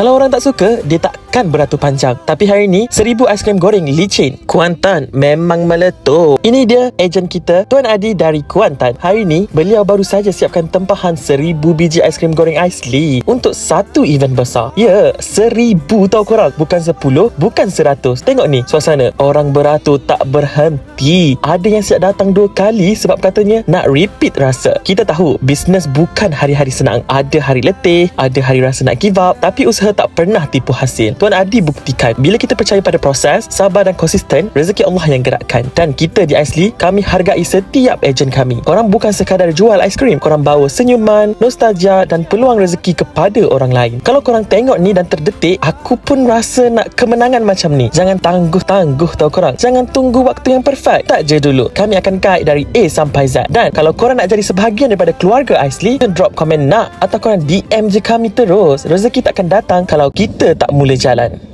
Kalau orang tak suka, dia takkan beratur panjang. Tapi hari ni, seribu aiskrim goreng licin. Kuantan memang meletup. Ini dia ejen kita, Tuan Adi dari Kuantan. Hari ni, beliau baru saja siapkan tempahan seribu biji aiskrim goreng Aisli untuk satu event besar. Ya, seribu tau korang. Bukan sepuluh, bukan seratus. Tengok ni, suasana. Orang beratur tak berhenti. Ada yang siap datang dua kali sebab katanya nak repeat rasa. Kita tahu, bisnes bukan hari-hari senang. Ada hari letih, ada hari rasa nak give up. Tapi usaha tak pernah tipu hasil. Tuan Adi buktikan, bila kita percaya pada proses, sabar dan konsisten, rezeki Allah yang gerakkan. Dan kita di Aisli, kami hargai setiap ejen kami. Korang bukan sekadar jual aiskrim. Korang bawa senyuman, nostalgia dan peluang rezeki kepada orang lain. Kalau korang tengok ni dan terdetik, aku pun rasa nak kemenangan macam ni. Jangan tangguh-tangguh tau korang. Jangan tunggu waktu yang perfect. Tak je dulu. Kami akan guide dari A sampai Z. Dan kalau korang nak jadi sebahagian daripada keluarga Aisli, drop komen nak atau korang DM je kami terus. Rezeki tak akan datang kalau kita tak mula jalan jalan.